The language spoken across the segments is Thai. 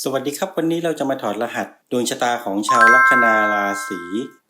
สวัสดีครับ วันนี้เราจะมาถอดรหัส ดวงชะตาของชาวลัคนาราศี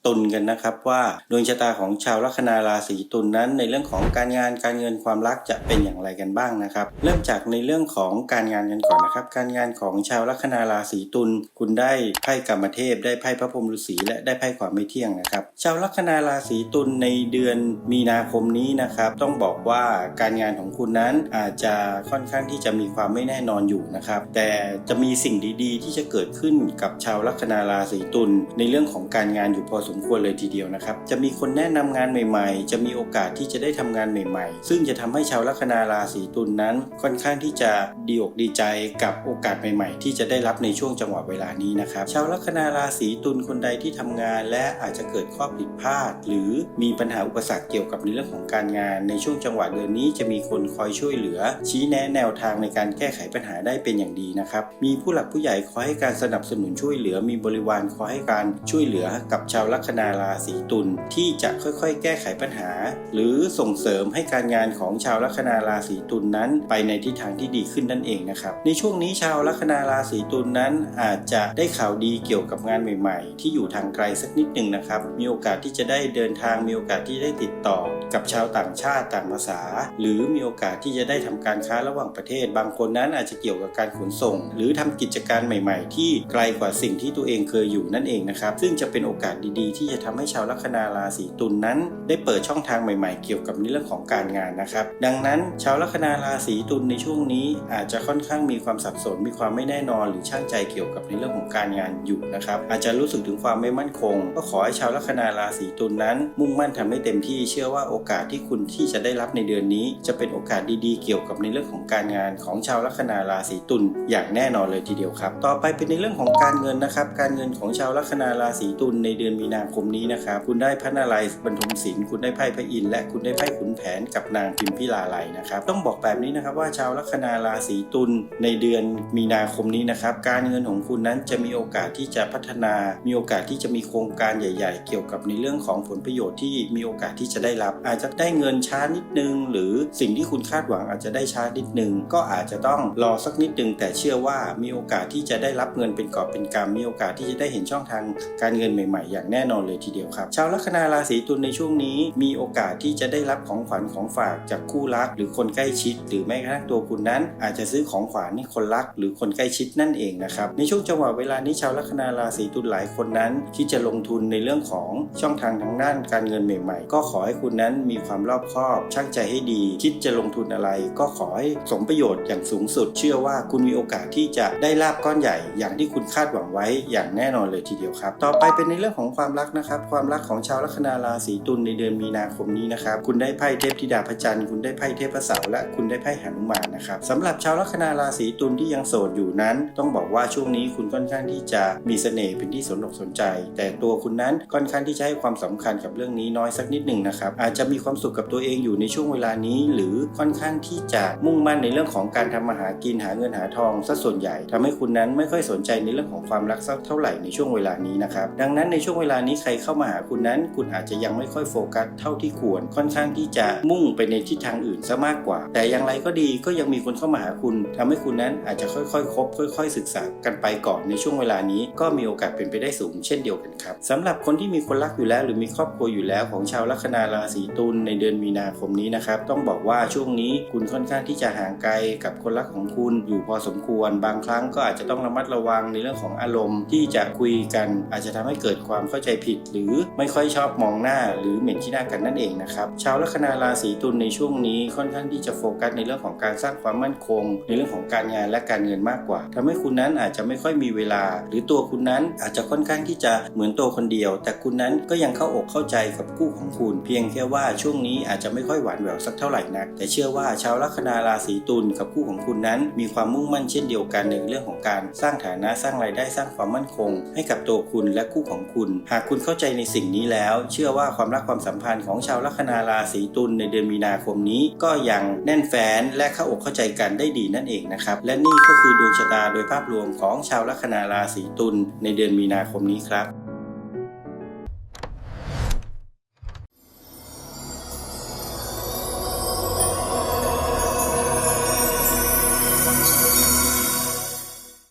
ตุลกันนะครับว่าดวงชะตาของชาวลัคนาราศีตุลนั้น ในเรื่องของการงานการเงินความรักจะเป็นอย่างไรกันบ้างนะครับ เริ่มจากในเรื่องของการงานกันก่อนนะครับ การงานของชาวลัคนาราศีตุลคุณได้ไพ่กรรมเทพ ได้ไพ่พระพรหมฤาษีและได้ไพ่ความไม่เที่ยงนะครับ ชาวลัคนาราศีตุลในเดือนมีนาคมนี้นะครับ ต้องบอกว่าการงานของคุณนั้นอาจจะค่อนข้างที่จะมีความไม่แน่นอนอยู่นะครับ แต่จะมีสิ่งดีๆ ที่จะเกิดขึ้นกับชาวลััคนาราศีตุลในเรื่องของการงานอยู่พอสมควรเลยทีเดียวนะครับ จะมีคนแนะนำงานใหม่ๆ จะมีโอกาสที่จะได้ทำงานใหม่ๆ ซึ่งจะทำให้ชาวลัคนาราศีตุลนั้น ค่อนข้างที่จะดีอกดีใจกับโอกาสใหม่ ๆ ที่จะได้รับในช่วงจังหวะเวลานี้นะครับ ชาวลัคนาราศีตุลคนใดที่ทำงาน และอาจจะเกิดข้อผิดพลาด หรือมีปัญหาอุปสรรคเกี่ยวกับในเรื่องของการงาน ในช่วงจังหวะเดือนนี้จะมีคนคอยช่วยเหลือ ชี้แนะแนวทางในการแก้ไขปัญหาได้เป็นอย่างดีนะครับมีผู้หลักผู้ใหญ่คอยให้การสนับสนุนช่วยเหลือมีบริวารคอยให้การช่วยเหลือกับชาวลัคนาราศีตุลที่จะค่อยๆ แก้ไขปัญหา หรือส่งเสริมให้การงานของชาวลัคนาราศีตุลนั้น ไปในทิศทางที่ดีขึ้นนั่นเองนะครับในช่วงนี้ชาวลัคนาราศีตุลนั้นอาจจะได้ข่าวดีเกี่ยวกับงานใหม่ๆ ที่อยู่ทางไกลสักนิดหนึ่งนะครับมีโอกาสที่จะได้เดินทางมีโอกาสที่ได้ติดต่อ กับชาวต่างชาติต่างภาษา หรือมีโอกาสที่จะได้ทำการค้าระหว่างประเทศ บางคนนั้นอาจจะเกี่ยวกับการขนส่ง หรือทำกิจการใหม่ ๆ ที่ไกลกว่าสิ่งที่ตัวเองเคยอยู่นั่นเองนะครับ ซึ่งจะเป็นโอกาสดีๆ ที่จะทำให้ชาวลัคนาราศีตุลนั้น ได้เปิดช่องทางใหม่ๆ เกี่ยวกับในเรื่องของการงานนะครับ ดังนั้นชาวลัคนาราศีตุลในช่วงนี้อาจจะค่อนข้างมีความสับสน มีความไม่แน่นอน หรือช่างใจเกี่ยวกับในเรื่องของการงานอยู่นะครับ อาจจะรู้สึกถึงความไม่มั่นคง ก็ขอให้ชาวลัคนาราศีตุลนั้น มุ่งมั่นทำให้เต็มที่เชื่อว่าโอกาสที่คุณที่จะได้รับในเดือนนี้ จะเป็นโอกาสดีๆ เกี่ยวกับในเรื่องของการงานของชาวลัคนาราศีตุลอย่างแน่นอนเลยทีเดียวครับ ต่อไปเป็นในเรื่องของการเงินนะครับการเงินของชาวลัคนาราศีตุลในเดือนมีนาคมนี้นะครับคุณได้พระนารายณ์บรรทมศิลป์คุณได้ไพ่พระอินทร์และคุณได้ไพ่ขุนแผนกับนางพิมพิลาไลนะครับต้องบอกแบบนี้นะครับว่าชาวลัคนาราศีตุลในเดือนมีนาคมนี้นะครับการเงินของคุณนั้นจะมีโอกาสที่จะพัฒนา มีโอกาสที่จะมีโครงการใหญ่ ๆ เกี่ยวกับในเรื่องของผลประโยชน์ที่มีโอกาสที่จะได้รับ อาจจะได้เงินช้านิดนึง หรือสิ่งที่คุณคาดหวังอาจจะได้ช้านิดนึง ก็อาจจะต้องรอสักนิดนึงแต่เชื่อว่ามีโอกาสที่จะได้รับเงินเป็นกอบเป็นกำมีโอกาสที่จะได้เห็นช่องทางการเงินใหม่ๆ อย่างแน่นอนเลยทีเดียวครับ ชาวลัคนาราศีตุลในช่วงนี้ มีโอกาสที่จะได้รับของขวัญของฝากจากคู่รัก หรือคนใกล้ชิด หรือแม้กระทั่งตัวคุณนั้น อาจจะซื้อของขวัญให้คนรัก หรือคนใกล้ชิดนั่นเองนะครับในช่วงจังหวะเวลานี้ชาวลัคนาราศีตุลหลายคนนั้นคิดจะลงทุนในเรื่องของช่องทางทางด้านการเงินใหม่ ๆ ก็ขอให้คุณนั้นมีความรอบคอบช่างใจให้ดี คิดจะลงทุนอะไร ก็ขอให้สมประโยชน์อย่างสูงสุด เชื่อว่าคุณมีโอกาสที่จะได้ลาบก้อนใหญ่อย่างที่คุณคาดหวังไว้อย่างแน่นอนเลยทีเดียวครับ ต่อไปเป็นในเรื่องของความรักนะครับ ความรักของชาวลัคนาราศีตุลในเดือนมีนาคมนี้นะครับ คุณได้ไพ่เทพธิดาพระจันทร์คุณได้ไพ่เทพเสาร์และคุณได้ไพ่หนุมานนะครับสำหรับชาวลัคนาราศีตุลที่ยังโสดอยู่นั้น ต้องบอกว่าช่วงนี้คุณค่อนข้างที่จะมีเสน่ห์เป็นที่สนอกสนใจ แต่ตัวคุณนั้นค่อนข้างที่จะให้ความสำคัญกับเรื่องนี้น้อยสักนิดหนึ่งนะครับอาจจะมีความสุขกับตัวเองอยู่ในช่วงเวลานี้ หรือค่อนข้างที่จะมุ่งมั่นในเรื่องของการทำมาหากินหาเงินหาทองซะส่วนใหญ่ทำให้คุณนั้นไม่ค่อยสนใจในเรื่องของความรักสักเท่าไหร่ในช่วงเวลานี้นะครับ ดังนั้นในช่วงเวลานี้ใครเข้ามาหาคุณนั้น คุณอาจจะยังไม่ค่อยโฟกัสเท่าที่ควร ค่อนข้างที่จะมุ่งไปในทิศทางอื่นซะมากกว่า แต่อย่างไรก็ดีก็ยังมีคนเข้ามาหาคุณทำให้คุณนั้นอาจจะค่อยๆคบค่อย ๆ ศึกษากันไปก่อนในช่วงเวลานี้ก็มีโอกาสเป็นไปได้สูง เช่นเดียวกันครับสำหรับคนที่มีคนรักอยู่แล้ว หรือมีครอบครัวอยู่แล้วของชาวลัคนาราศีตุลในเดือนมีนาคมนี้นะครับต้องบอกว่าช่วงนี้คุณค่อนข้างที่จะห่างไกลกับคนรักของคุณอยู่พอสมควร บางครั้งก็อาจจะต้องระมัดระวังในเรื่องของอารมณ์ที่จะคุยกันอาจจะทำให้เกิดความเข้าใจผิด หรือไม่ค่อยชอบมองหน้า หรือเหม็นขี้หน้ากันนั่นเองนะครับชาวลัคนาราศีตุลในช่วงนี้ค่อนข้างที่จะโฟกัสในเรื่องของการสร้างความมั่นคง ในเรื่องของการงานและการเงินมากกว่าทำให้คุณนั้นอาจจะไม่ค่อยมีเวลา หรือตัวคุณนั้นอาจจะค่อนข้างที่จะเหมือนตัวคนเดียว แต่คุณนั้นก็ยังเข้าอกเข้าใจกับคู่ของคุณ เพียงแค่ว่าช่วงนี้อาจจะไม่ค่อยหวานแหววสักเท่าไหร่นัก แต่เชื่อว่าชาวลัคนาราศีตุลกับคู่ของคุณนั้น มีความมุ่งมั่นเช่นเดียวกันในเรื่องของการสร้างฐานะสร้างรายได้สร้างความมั่นคง ให้กับตัวคุณและคู่ของคุณ หากคุณเข้าใจในสิ่งนี้แล้ว เชื่อว่าความรักความสัมพันธ์ของชาวลัคนาราศีตุลในเดือนมีนาคมนี้ ก็ยังแน่นแฟ้นและเข้าอกเข้าใจกันได้ดีนั่นเองนะครับและนี่ก็คือดวงชะตาโดยภาพรวมของชาวลัคนาราศีตุลในเดือนมีนาคมนี้ครับ